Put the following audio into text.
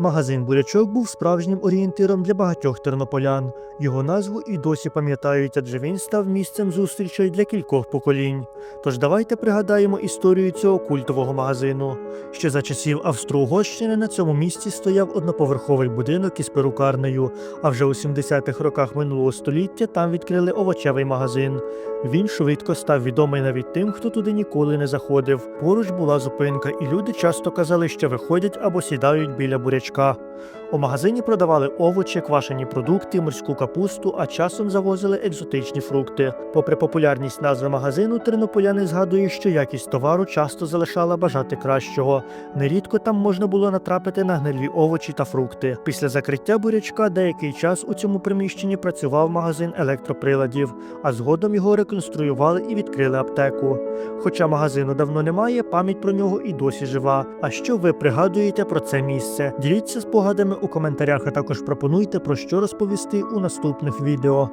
Магазин бурячок був справжнім орієнтиром для багатьох тернополян. Його назву і досі пам'ятають, адже він став місцем зустрічей для кількох поколінь. Тож давайте пригадаємо історію цього культового магазину. Ще за часів Австро-Угорщини на цьому місці стояв одноповерховий будинок із перукарнею, а вже у 70-х роках минулого століття там відкрили овочевий магазин. Він швидко став відомий навіть тим, хто туди ніколи не заходив. Поруч була зупинка, і люди часто казали, що виходять або сідають біля бурячка. başka У магазині продавали овочі, квашені продукти, морську капусту, а часом завозили екзотичні фрукти. Попри популярність назви магазину, тернополяни згадують, що якість товару часто залишала бажати кращого. Нерідко там можна було натрапити на гнилі овочі та фрукти. Після закриття бурячка деякий час у цьому приміщенні працював магазин електроприладів, а згодом його реконструювали і відкрили аптеку. Хоча магазину давно немає, пам'ять про нього і досі жива. А що ви пригадуєте про це місце? Діліться спогадами у коментарях, а також пропонуйте про що розповісти у наступних відео.